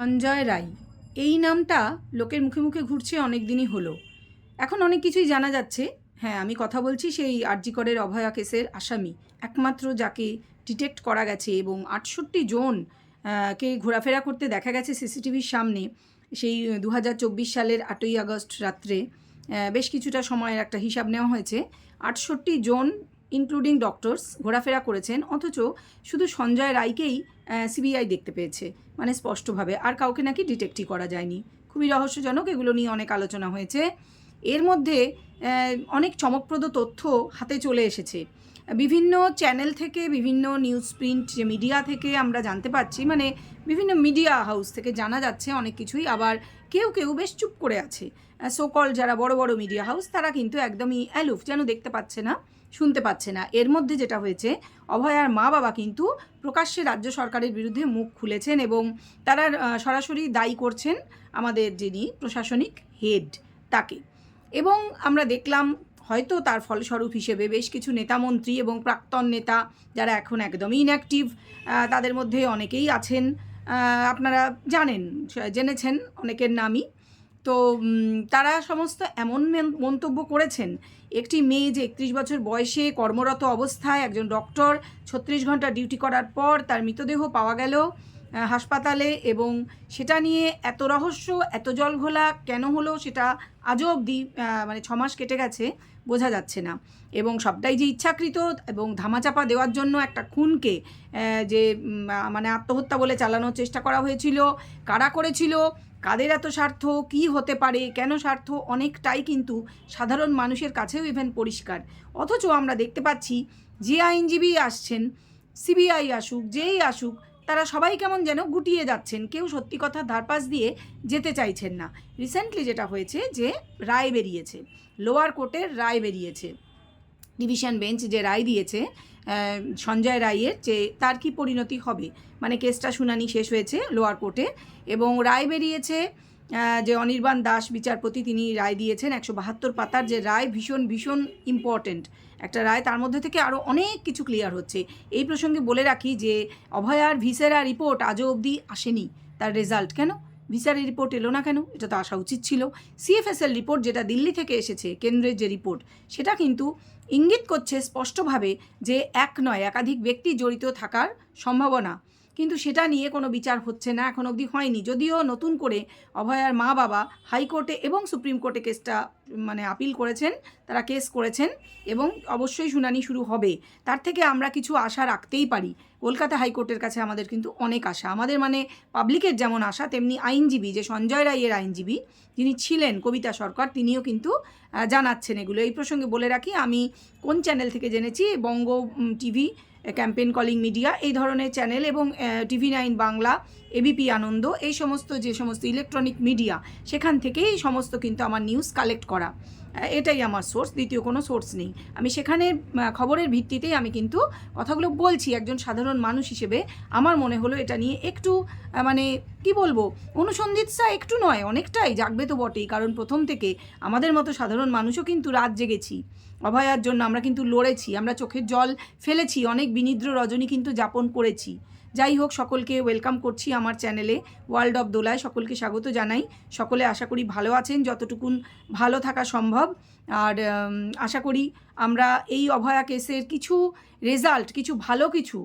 সঞ্জয় রায় এই নামটা লোকের মুখে মুখে ঘুরছে অনেক দিনই হলো। এখন অনেক কিছুই জানা যাচ্ছে। হ্যাঁ আমি কথা বলছি সেই আরজিকরের অভয়া কেসের আসামি। একমাত্র যাকে ডিটেক্ট করা গেছে এবং আটষট্টি জন কে ঘোরাফেরা করতে দেখা গেছে সিসিটিভির সামনে, সেই দু হাজার চব্বিশ সালের আটই আগস্ট রাত্রে বেশ কিছুটা সময়ের একটা হিসাব নেওয়া হয়েছে। আটষট্টি জন ইনক্লুডিং ডক্টরস ঘোরাফেরা করেছেন, অথচ শুধু সঞ্জয় রায়কেই সিবিআই দেখতে পেয়েছে মানে স্পষ্টভাবে, আর কাউকে নাকি ডিটেক্টই করা যায়নি। খুবই রহস্যজনক, এগুলো নিয়ে অনেক আলোচনা হয়েছে। এর মধ্যে অনেক চমকপ্রদ তথ্য হাতে চলে এসেছে। বিভিন্ন চ্যানেল থেকে, বিভিন্ন নিউজ প্রিন্ট যে মিডিয়া থেকে আমরা জানতে পারছি মানে বিভিন্ন মিডিয়া হাউস থেকে জানা যাচ্ছে অনেক কিছুই, আবার কেউ কেউ বেশ চুপ করে আছে। সোকল যারা বড় বড় মিডিয়া হাউস তারা কিন্তু একদমই অ্যালুফ যেন দেখতে পাচ্ছে না। শুনতে পাচ্ছে না। এর মধ্যে যেটা হয়েছে অভয়ার মা বাবা কিন্তু প্রকাশ্যে রাজ্য সরকারের বিরুদ্ধে মুখ খুলেছেন এবং তারা সরাসরি দায়ী করছেন আমাদের যিনি প্রশাসনিক হেড তাকে। এবং আমরা দেখলাম হয়তো তার ফলস্বরূপ হিসেবে বেশ কিছু নেতামন্ত্রী এবং প্রাক্তন নেতা যারা এখন একদমই ইনঅ্যাক্টিভ তাদের মধ্যে অনেকেই আছেন। আপনারা জানেন, জেনেছেন অনেকের নামই। তো তারা সমস্ত এমন মন্তব্য করেছেন, একটি মেয়ে যে একত্রিশ বছর বয়সে কর্মরত অবস্থায় একজন ডক্টর ছত্রিশ ঘণ্টা ডিউটি করার পর তার মৃতদেহ পাওয়া গেল হাসপাতালে এবং সেটা নিয়ে এত রহস্য, এত জল ঘোলা কেন হলো সেটা আজও অবধি মানে ছমাস কেটে গেছে, বোঝা যাচ্ছে না। এবং সবটাই যে ইচ্ছাকৃত এবং ধামাচাপা দেওয়ার জন্য একটা খুনকে যে মানে আত্মহত্যা বলে চালানোর চেষ্টা করা হয়েছিল, কারা করেছিল কাদের এত স্বার্থ? কি হতে পারে? কেন স্বার্থ? অনেকটাই কিন্তু সাধারণ মানুষের কাছেও ইভেন পরিষ্কার। অথচ আমরা দেখতে পাচ্ছি যে আইনজীবী আসছেন, সিবিআই আসুক, যেই আসুক, তারা সবাই কেমন যেন গুটিয়ে যাচ্ছেন। কেউ সত্যি কথা ধারপাস দিয়ে যেতে চাইছেন না। রিসেন্টলি যেটা হয়েছে যে রায় বেরিয়েছে। লোয়ার কোর্টের রায় বেরিয়েছে। ডিভিশন বেঞ্চ যে রায় দিয়েছে সঞ্জয় রায়ের যে তার কি পরিণতি হবে? মানে কেসটা শুনানি শেষ হয়েছে লোয়ার কোর্টে এবং রায় বেরিয়েছে যে অনির্বাণ দাস বিচারপতি তিনি রায় দিয়েছেন, একশো বাহাত্তর পাতার যে রায় ভীষণ ভীষণ ইম্পর্ট্যান্ট একটা রায়। তার মধ্যে থেকে আরও অনেক কিছু ক্লিয়ার হচ্ছে। এই প্রসঙ্গে বলে রাখি যে অভয়ার ভিসেরা রিপোর্ট আজও অবধি আসেনি তার রেজাল্ট কেন? ভিসারের রিপোর্ট এলো না কেন? এটা তো আসা উচিত ছিল। সিএফএসএল রিপোর্ট যেটা দিল্লি থেকে এসেছে, কেন্দ্রের যে রিপোর্ট সেটা কিন্তু ইঙ্গিত করছে স্পষ্টভাবে যে এক নয়, একাধিক ব্যক্তি জড়িত থাকার সম্ভাবনা। কিন্তু সেটা নিয়ে কোনো বিচার হচ্ছে না, এখন অবধি হয়নি। যদিও নতুন করে অভয়ার মা বাবা হাইকোর্টে এবং সুপ্রিম কোর্টে কেসটা মানে আপিল করেছেন, তারা কেস করেছেন এবং অবশ্যই শুনানি শুরু হবে। তার থেকে আমরা কিছু আশা রাখতেই পারি। কলকাতা হাইকোর্টের কাছে আমাদের কিন্তু অনেক আশা। আমাদের মানে পাবলিকের যেমন আশা, তেমনি আইনজীবী, যে সঞ্জয় রায়ের আইনজীবী, যিনি ছিলেন কবিতা সরকার, তিনিও কিন্তু জানাচ্ছেন এগুলো। এই প্রসঙ্গে বলে রাখি, আমি কোন চ্যানেল থেকে জেনেছি? Banga TV, campaign calling media, এই ধরনের চ্যানেল এবং TV nine Bangla ABP Ananda, এই সমস্ত যে সমস্ত ইলেকট্রনিক মিডিয়া সেখান থেকেই এই সমস্ত কিন্তু আমার নিউজ কালেক্ট করা। এটাই আমার সোর্স দ্বিতীয় কোনো সোর্স নেই। আমি সেখানে খবরের ভিত্তিতেই আমি কিন্তু কথাগুলো বলছি, একজন সাধারণ মানুষ হিসেবে। আমার মনে হলো এটা নিয়ে একটু মানে কি বলব অনুসন্ধিৎসা একটু নয়, অনেকটাই, জাগবে তো বটেই। কারণ প্রথম থেকে আমাদের মতো সাধারণ মানুষও কিন্তু রাত জেগেছি। অভয়ার জন্য আমরা কিন্তু লড়েছি, আমরা চোখের জল ফেলেছি, অনেক বিনিদ্র রজনী কিন্তু যাপন করেছি। যাই হোক, সকলকে ওয়েলকাম করছি আমার চ্যানেলে ওয়ার্ল্ড অফ দোলায় সকলকে স্বাগত জানাই। সকলে আশা করি ভালো আছেন, যতটুকুন ভালো থাকা সম্ভব। আর আশা করি আমরা এই অভয়া কেসের কিছু রেজাল্ট কিছু ভালো কিছু,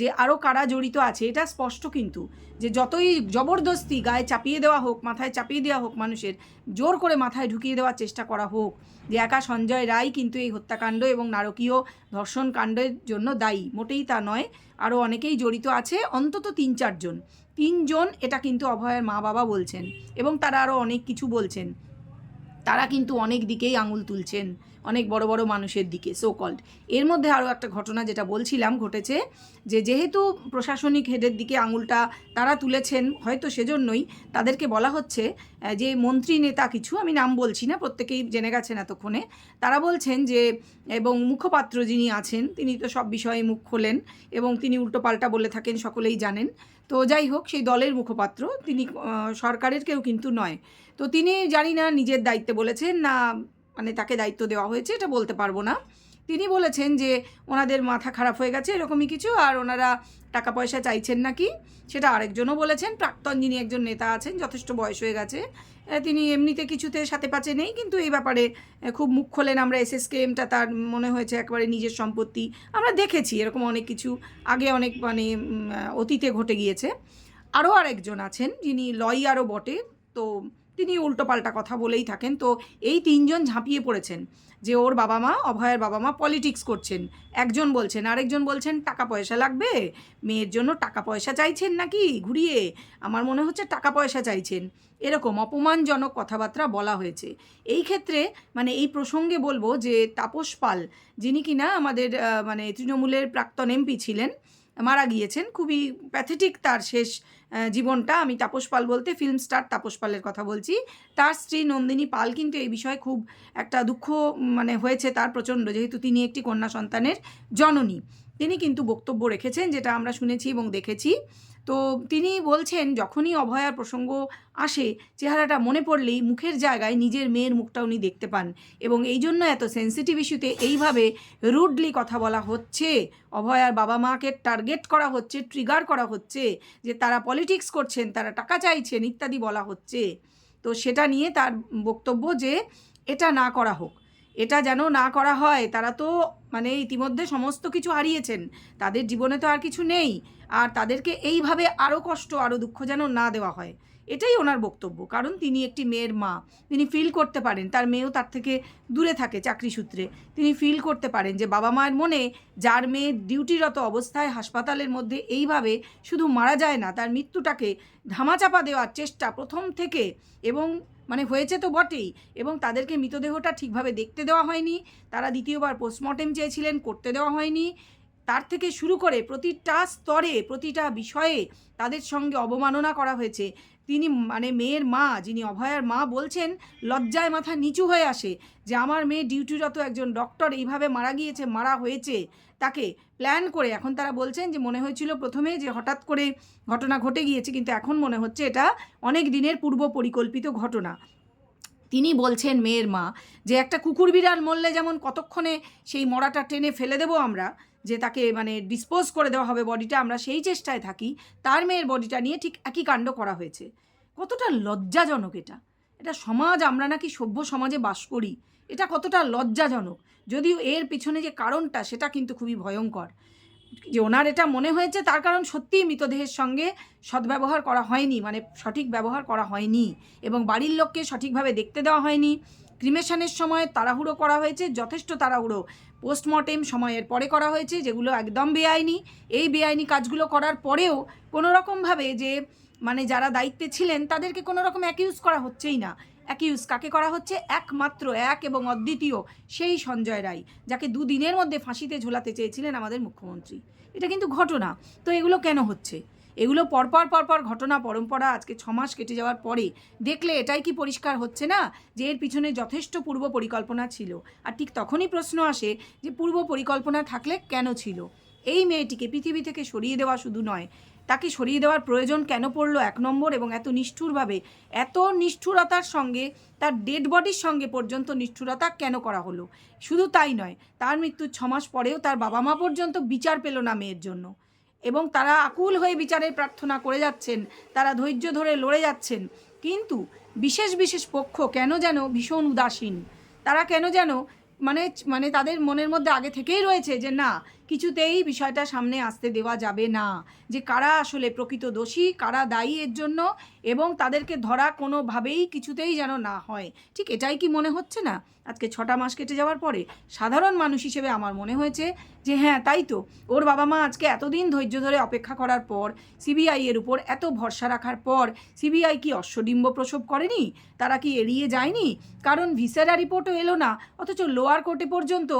যে আরও কারা জড়িত আছে, এটা স্পষ্ট কিন্তু যে যতই জবরদস্তি গায়ে চাপিয়ে দেওয়া হোক, মাথায় চাপিয়ে দেওয়া হোক মানুষের, জোর করে মাথায় ঢুকিয়ে দেওয়ার চেষ্টা করা হোক, যে একা সঞ্জয় রায় কিন্তু এই হত্যাকাণ্ড এবং নারকীয় ধর্ষণ কাণ্ডের জন্য দায়ী, মোটেই তা নয় আরও অনেকেই জড়িত আছে, অন্তত তিন চারজন। তিনজন এটা কিন্তু অভয়ের মা বাবা বলছেন এবং তারা আরও অনেক কিছু বলছেন। তারা কিন্তু অনেক দিকেই আঙুল তুলছেন। অনেক বড় বড় মানুষের দিকে সো কল্ড এর মধ্যে আরও একটা ঘটনা যেটা বলছিলাম ঘটেছে, যে যেহেতু প্রশাসনিক হেডের দিকে আঙুলটা তারা তুলেছেন হয়তো সেজন্যই, তাদেরকে বলা হচ্ছে যে মন্ত্রী নেতা কিছু, আমি নাম বলছি না, প্রত্যেকেই জেনে গেছেন এতক্ষণে, তারা বলছেন যে, এবং মুখপাত্র যিনি আছেন, তিনি তো সব বিষয়ে মুখ খোলেন, এবং তিনি উল্টোপাল্টা বলে থাকেন, সকলেই জানেন। তো যাই হোক, সেই দলের মুখপাত্র, তিনি সরকারের কেউ কিন্তু নয়। তো তিনি জানি না, নিজের দায়িত্বে বলেছেন, না মানে তাকে দায়িত্ব দেওয়া হয়েছে, এটা বলতে পারব না। তিনি বলেছেন যে ওনাদের মাথা খারাপ হয়ে গেছে এরকমই কিছু, আর ওনারা টাকা পয়সা চাইছেন নাকি, সেটা আরেকজনও বলেছেন, প্রাক্তন যিনি একজন নেতা আছেন, যথেষ্ট বয়স হয়ে গেছে তিনি এমনিতে কিছুতে সাথে পাচে নেই, কিন্তু এই ব্যাপারে খুব মুখ খোলেন আমরা এসএসকেএমটা, তার মনে হয়েছে একবারে নিজের সম্পত্তি, আমরা দেখেছি এরকম অনেক কিছু, আগে অনেক মানে অতীতে ঘটে গিয়েছে। আরও আরেকজন আছেন, যিনি লয়ারও বটে, তো তিনি উল্টোপাল্টা কথা বলেই থাকেন। তো এই তিনজন ঝাঁপিয়ে পড়েছেন যে ওর বাবা মা অভয়ের বাবা মা পলিটিক্স করছেন। একজন বলছেন, আরেকজন বলছেন টাকা পয়সা লাগবে, মেয়ের জন্য টাকা পয়সা চাইছেন নাকি? ঘুরিয়ে, আমার মনে হচ্ছে টাকা পয়সা চাইছেন। এরকম অপমানজনক কথাবার্তা বলা হয়েছে। এই ক্ষেত্রে মানে এই প্রসঙ্গে বলব যে তাপস পাল, যিনি কিনা আমাদের মানে তৃণমূলের প্রাক্তন এমপি ছিলেন মারা গিয়েছেন। খুবই প্যাথেটিক তার শেষ জীবনটা। আমি তাপস পাল বলতে ফিল্ম স্টার তাপস পালের কথা বলছি। তার স্ত্রী নন্দিনী পাল কিন্তু এই বিষয়ে খুব একটা দুঃখ মানে হয়েছে তার প্রচণ্ড, যেহেতু তিনি একটি কন্যা সন্তানের জননী। তিনি কিন্তু বক্তব্য রেখেছেন, যেটা আমরা শুনেছি এবং দেখেছি। তো তিনি বলছেন, যখনই অভয়ার প্রসঙ্গ আসে, চেহারাটা মনে পড়লেই মুখের জায়গায় নিজের মেয়ের মুখটা উনি দেখতে পান এবং এই জন্য এত সেন্সিটিভ ইস্যুতে এইভাবে রুডলি কথা বলা হচ্ছে। অভয়ার বাবা মাকে টার্গেট করা হচ্ছে ট্রিগার করা হচ্ছে যে তারা পলিটিক্স করছেন, তারা টাকা চাইছেন, ইত্যাদি বলা হচ্ছে। তো সেটা নিয়ে তার বক্তব্য যে এটা না করা হোক, এটা যেন না করা হয়, তারা তো মানে ইতিমধ্যে সমস্ত কিছু হারিয়েছেন, তাদের জীবনে তো আর কিছু নেই। আর তাদেরকে এইভাবে আরও কষ্ট আরও দুঃখ যেন না দেওয়া হয়। এটাই ওনার বক্তব্য। কারণ তিনি একটি মেয়ের মা। তিনি ফিল করতে পারেন, তার মেয়েও তার থেকে দূরে থাকে চাকরি সূত্রে। তিনি ফিল করতে পারেন যে বাবা মায়ের মনে যার মেয়ে ডিউটিরত অবস্থায় হাসপাতালের মধ্যে এইভাবে শুধু মারা যায় না, তার মৃত্যুটাকে ধামাচাপা দেওয়ার চেষ্টা প্রথম থেকে এবং মানে হয়েছে তো বটেই এবং তাদেরকে মৃতদেহটা ঠিকভাবে দেখতে দেওয়া হয়নি। তারা দ্বিতীয়বার পোস্টমর্টেম চেয়েছিলেন, করতে দেওয়া হয়নি। তার থেকে শুরু করে প্রতিটা স্তরে, প্রতিটা বিষয়ে তাদের সঙ্গে অবমাননা করা হয়েছে। তিনি মানে মেয়ের মা, যিনি অভয়ার মা বলছেন, লজ্জায় মাথা নিচু হয়ে আসে যে আমার মেয়ে ডিউটিরত একজন ডক্টর, এইভাবে মারা গিয়েছে, মারা হয়েছে। তাকে প্ল্যান করে এখন তারা বলছেন যে মনে হয়েছিল প্রথমে যে হঠাৎ করে ঘটনা ঘটে গিয়েছে, কিন্তু এখন মনে হচ্ছে এটা অনেক দিনের পূর্ব পরিকল্পিত ঘটনা। তিনি বলছেন মেয়ের মা, যে একটা কুকুর বিড়াল মরলে যেমন কতক্ষণে সেই মরাটা টেনে ফেলে দেবো আমরা, যে তাকে মানে ডিসপোজ করে দেওয়া হবে বডিটা, আমরা সেই চেষ্টায় থাকি, তার মেয়ের বডিটা নিয়ে ঠিক একই কাণ্ড করা হয়েছে। কতটা লজ্জাজনক এটা। এটা সমাজ, আমরা নাকি সভ্য সমাজে বাস করি, এটা কতটা লজ্জাজনক। যদিও এর পিছনে যে কারণটা, সেটা কিন্তু খুবই ভয়ঙ্কর। যে ওনার এটা মনে হয়েছে, তার কারণ সত্যিই মৃতদেহের সঙ্গে সদ্ব্যবহার করা হয়নি মানে সঠিক ব্যবহার করা হয়নি এবং বাড়ির লোককে সঠিকভাবে দেখতে দেওয়া হয়নি। ক্রিমেশনের সময় তাড়াহুড়ো করা হয়েছে, যথেষ্ট তাড়াহুড়ো। পোস্টমর্টেম সময়ের পরে করা হয়েছে, যেগুলো একদম বেআইনি। এই বেআইনি কাজগুলো করার পরেও কোনো রকমভাবে যে মানে যারা দায়িত্বে ছিলেন, তাদেরকে কোনো রকম অ্যাকিউজ করা হচ্ছেই না। অ্যাকিউজ কাকে করা হচ্ছে? একমাত্র, এক এবং অদ্বিতীয় সেই সঞ্জয় রায়, যাকে দুদিনের মধ্যে ফাঁসিতে ঝোলাতে চেয়েছিলেন আমাদের মুখ্যমন্ত্রী। এটা কিন্তু ঘটনা। তো এগুলো কেন হচ্ছে? এগুলো পরপর পরপর ঘটনা, পরম্পরা আজকে ছ মাস কেটে যাওয়ার পরে দেখলে এটাই কি পরিষ্কার হচ্ছে না? যে এর পিছনে যথেষ্ট পূর্ব পরিকল্পনা ছিল। আর ঠিক তখনই প্রশ্ন আসে যে পূর্ব পরিকল্পনা থাকলে কেন ছিল? এই মেয়েটিকে পৃথিবী থেকে সরিয়ে দেওয়া শুধু নয়, তাকে সরিয়ে দেওয়ার প্রয়োজন কেন পড়ল এক নম্বর এবং এত নিষ্ঠুরভাবে? এত নিষ্ঠুরতার সঙ্গে, তার ডেড বডির সঙ্গে পর্যন্ত নিষ্ঠুরতা কেন করা হলো? শুধু তাই নয়, তার মৃত্যুর ছমাস পরেও তার বাবা মা পর্যন্ত বিচার পেল না মেয়ের জন্য। এবং তারা আকুল হয়ে বিচারের প্রার্থনা করে যাচ্ছেন, তারা ধৈর্য ধরে লড়ে যাচ্ছেন। কিন্তু বিশেষ বিশেষ পক্ষ কেন যেন ভীষণ উদাসীন? তারা কেন যেন মানে মানে তাদের মনের মধ্যে আগে থেকেই রয়েছে যে না, কিছুতেই বিষয়টা সামনে আসতে দেওয়া যাবে না। যে কারা আসলে প্রকৃত দোষী, কারা দায়ী এর জন্য এবং তাদেরকে ধরা কোনোভাবেই কিছুতেই যেন না হয়। ঠিক এটাই কি মনে হচ্ছে না? আজকে ছটা মাস কেটে যাওয়ার পরে সাধারণ মানুষ হিসেবে আমার মনে হয়েছে যে হ্যাঁ তাই তো। ওর বাবা মা আজকে এতদিন ধৈর্য ধরে অপেক্ষা করার পর, সিবিআই এর উপর এত ভরসা রাখার পর, সিবিআই কি অশ্বডিম্ব প্রসব করেনি? তারা কি এড়িয়ে যায়নি? কারণ ভিসেরা রিপোর্টও এলো না, অথচ লোয়ার কোর্টে পর্যন্ত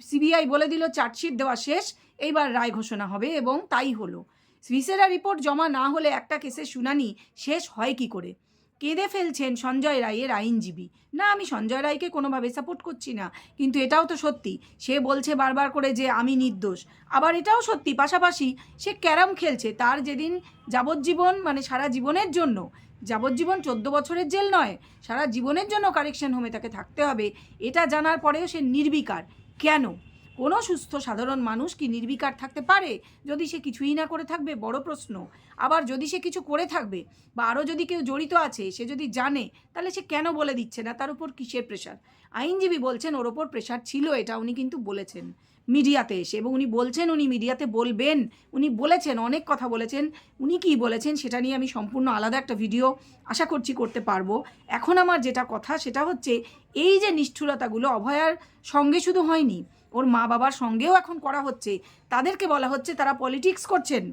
সিবিআই বলে দিল, চার্জশিট দেওয়া শেষ, এইবার রায় ঘোষণা হবে। এবং তাই হলো। ভিসেরা রিপোর্ট জমা না হলে একটা কেসের শুনানি শেষ হয় কি করে? কেঁদে ফেলছেন সঞ্জয় রায়ের আইনজীবী। না, আমি সঞ্জয় রায়কে কোনোভাবে সাপোর্ট করছি না, কিন্তু এটাও তো সত্যি। সে বলছে বারবার করে যে আমি নির্দোষ। আবার এটাও সত্যি, পাশাপাশি সে ক্যারাম খেলছে তার যেদিন যাবজ্জীবন মানে সারা জীবনের জন্য, যাবজ্জীবন চোদ্দ বছরের জেল নয়, সারা জীবনের জন্য কারেকশন হোমে তাকে থাকতে হবে, এটা জানার পরেও সে নির্বিকার। কেন? কোনো সুস্থ সাধারণ মানুষ কি নির্বিকার থাকতে পারে? যদি সে কিছুই না করে থাকবে, বড় প্রশ্ন। আবার যদি সে কিছু করে থাকবে বা আরও যদি কেউ জড়িত আছে, সে যদি জানে, তাহলে সে কেন বলে দিচ্ছে না? তার উপর কিসের প্রেশার আইনজীবী বলছেন ওর ওপর প্রেশার ছিল এটা, উনি কিন্তু বলেছেন মিডিয়াতে এসে এবং উনি বলছেন উনি মিডিয়াতে বলবেন। উনি বলেছেন, অনেক কথা বলেছেন। উনি কি বলেছেন সেটা নিয়ে আমি সম্পূর্ণ আলাদা একটা ভিডিও আশা করছি করতে পারব। এখন আমার যেটা কথা সেটা হচ্ছে, এই যে নিষ্ঠুরতাগুলো অভয়ার সঙ্গে শুধু হয়নি ওর মা বাবার সঙ্গেও এখন করা হচ্ছে। তাদেরকে বলা হচ্ছে তারা পলিটিক্স করছেন।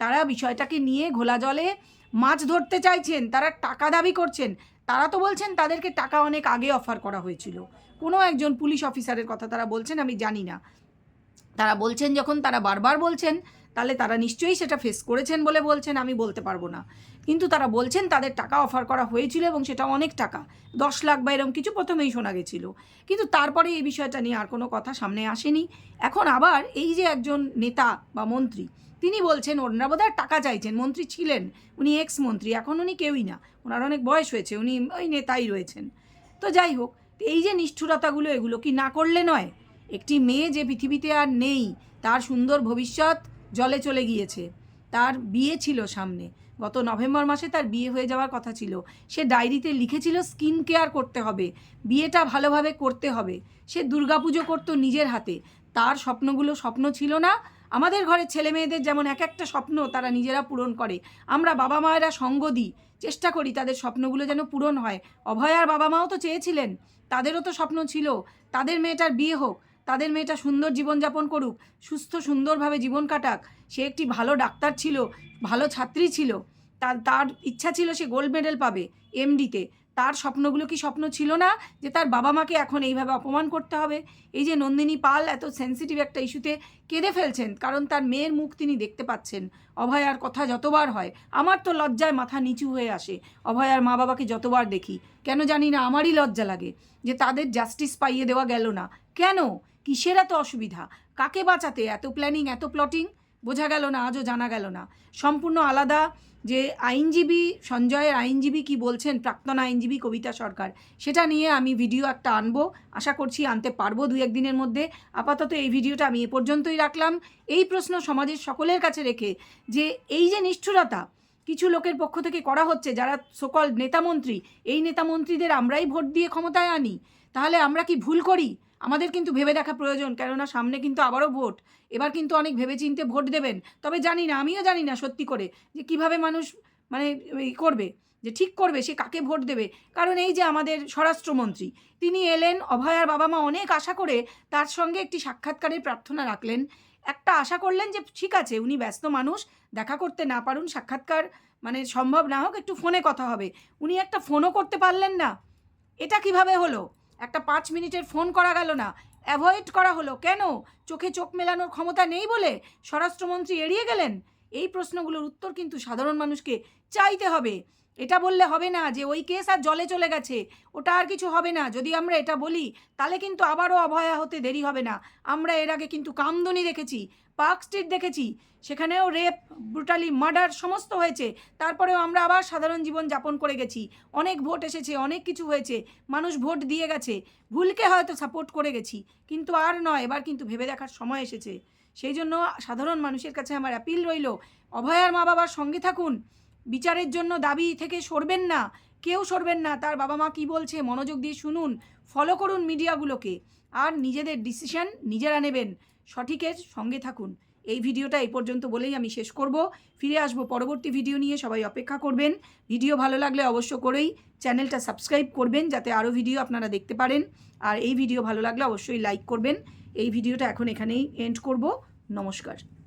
তারা বিষয়টাকে নিয়ে ঘোলা জলে মাছ ধরতে চাইছেন, তারা টাকা দাবি করছেন। তারা তো বলছেন তাদেরকে টাকা অনেক আগে অফার করা হয়েছিল। কোনো একজন পুলিশ অফিসারের কথা তারা বলছেন আমি জানি না। তারা বলছেন যখন তারা বারবার বলছেন তাহলে তারা নিশ্চয়ই সেটা ফেস করেছেন বলে বলছেন, আমি বলতে পারব না। কিন্তু তারা বলছেন তাদের টাকা অফার করা হয়েছিল এবং সেটা অনেক টাকা, দশ লাখ বা এরকম কিছু প্রথমেই শোনা গেছিল। কিন্তু তারপরে এই বিষয়টা নিয়ে আর কোনো কথা সামনে আসেনি। এখন আবার এই যে একজন নেতা বা মন্ত্রী, তিনি বলছেন, ওনারা বোধহয় টাকা চাইছেন, মন্ত্রী ছিলেন, উনি এক্স মন্ত্রী এখন উনি কেউই না, ওনার অনেক বয়স হয়েছে, উনি ওই নেতাই রয়েছেন। তো যাই হোক, এই যে নিষ্ঠুরতাগুলো, এগুলো কি না করলে নয়? একটি মেয়ে যে পৃথিবীতে আর নেই, তার সুন্দর ভবিষ্যৎ জলে চলে গিয়েছে। তার বিয়ে ছিল সামনে। গত নভেম্বর মাসে তার বিয়ে হয়ে যাওয়ার কথা ছিল। সে ডায়েরিতে লিখেছিল, স্কিন কেয়ার করতে হবে। বিয়েটা ভালোভাবে করতে হবে। সে দুর্গাপুজো করতো নিজের হাতে। তার স্বপ্নগুলো স্বপ্ন ছিল না। আমাদের ঘরের ছেলে মেয়েদের যেমন এক একটা স্বপ্ন তারা নিজেরা পূরণ করে। আমরা বাবা মায়েরা সঙ্গ দিই। চেষ্টা করি তাদের স্বপ্নগুলো যেন পূরণ হয়। অভয়ার বাবা মাও তো চেয়েছিলেন। তাদেরও তো স্বপ্ন ছিল। তাদের মেয়েটার বিয়ে হোক। তাদের মেয়েটা সুন্দর জীবনযাপন করুক, সুস্থ সুন্দরভাবে জীবন কাটাক। সে একটি ভালো ডাক্তার ছিল, ভালো ছাত্রী ছিল। তার তার ইচ্ছা ছিল সে গোল্ড মেডেল পাবে এমডিতে। তার স্বপ্নগুলো কি স্বপ্ন ছিল না যে তার বাবা মাকে এখন এইভাবে অপমান করতে হবে? এই যে নন্দিনী পাল এত সেন্সিটিভ একটা ইস্যুতে কেঁদে ফেলছেন, কারণ তার মেয়ের মুখ তিনি দেখতে পাচ্ছেন। অভয়ার কথা যতবার হয়, আমার তো লজ্জায় মাথা নিচু হয়ে আসে, অভয়ার মা বাবাকে যতবার দেখি। কেন জানি না, আমারই লজ্জা লাগে যে তাদের জাস্টিস পাইয়ে দেওয়া গেল না। কেন? কিসের এত অসুবিধা? কাকে বাঁচাতে? এত প্ল্যানিং এত প্লটিং বোঝা গেল না, আজও জানা গেল না। সম্পূর্ণ আলাদা যে আইনজীবী, সঞ্জয়ের আইনজীবী কি বলছেন, প্রাক্তন আইনজীবী কবিতা সরকার, সেটা নিয়ে আমি ভিডিও একটা আনব। আশা করছি আনতে পারব দু একদিনের মধ্যে। আপাতত এই ভিডিওটা আমি এ পর্যন্তই রাখলাম। এই প্রশ্ন সমাজের সকলের কাছে রেখে যে এই যে নিষ্ঠুরতা, কিছু লোকের পক্ষ থেকে করা হচ্ছে, যারা সকল নেতামন্ত্রী, এই নেতামন্ত্রীদের আমরাই ভোট দিয়ে ক্ষমতায় আনি। তাহলে আমরা কি ভুল করি? আমাদের কিন্তু ভেবে দেখা প্রয়োজন, কেননা সামনে কিন্তু আবারও ভোট। এবার কিন্তু অনেক ভেবেচিন্তে ভোট দেবেন। তবে জানি না, আমিও জানি না সত্যি করে যে কীভাবে মানুষ মানে করবে, যে ঠিক করবে, সে কাকে ভোট দেবে। কারণ এই যে আমাদের স্বরাষ্ট্রমন্ত্রী, তিনি এলেন অভয়ার বাবা মা অনেক আশা করে তার সঙ্গে একটি সাক্ষাৎকারের প্রার্থনা রাখলেন। একটা আশা করলেন যে ঠিক আছে, উনি ব্যস্ত মানুষ, দেখা করতে না পারুন, সাক্ষাৎকার মানে সম্ভব না হোক, একটু ফোনে কথা হবে। উনি একটা ফোনও করতে পারলেন না। এটা কীভাবে হলো? একটা পাঁচ মিনিটের ফোন করা গেল না। অ্যাভয়েড করা হলো। কেন? চোখে চোখ মেলানোর ক্ষমতা নেই বলে স্বরাষ্ট্রমন্ত্রী এড়িয়ে গেলেন? এই প্রশ্নগুলোর উত্তর কিন্তু সাধারণ মানুষকে চাইতে হবে। এটা বললে হবে না যে ওই কেস আর জলে চলে গেছে, ওটা আর কিছু হবে না। যদি আমরা এটা বলি, তাহলে কিন্তু আবারও অভয়া হতে দেরি হবে না। আমরা এর আগে কিন্তু কামদুনি দেখেছি, পার্ক স্ট্রিট দেখেছি, সেখানেও রেপ, ব্রুটালি, মার্ডার সমস্ত হয়েছে। তারপরেও আমরা আবার সাধারণ জীবন যাপন করে গেছি। অনেক ভোট এসেছে, অনেক কিছু হয়েছে, মানুষ ভোট দিয়ে গেছে, ভুলকে হয়তো সাপোর্ট করে গেছি, কিন্তু আর নয়, এবার কিন্তু ভেবে দেখার সময় এসেছে। সেই জন্য সাধারণ মানুষের কাছে আমার অ্যাপিল রইল, অভয়ার মা বাবার সঙ্গে থাকুন। বিচারের জন্য দাবি থেকে সরবেন না। কেউ সরবেন না। তার বাবা মা কী বলছে মনোযোগ দিয়ে শুনুন। ফলো করুন মিডিয়াগুলোকে। আর নিজেদের ডিসিশন নিজেরা নেবেন। সঠিকের সঙ্গে থাকুন। এই ভিডিওটা এই পর্যন্ত বলেই আমি শেষ করব। ফিরে আসব পরবর্তী ভিডিও নিয়ে। সবাই অপেক্ষা করবেন। ভিডিও ভালো লাগলে অবশ্য করেই চ্যানেলটা সাবস্ক্রাইব করবেন যাতে আরও ভিডিও আপনারা দেখতে পারেন। আর এই ভিডিও ভালো লাগলে অবশ্যই লাইক করবেন। এই ভিডিওটা এখন এখানেই এন্ড করব। নমস্কার।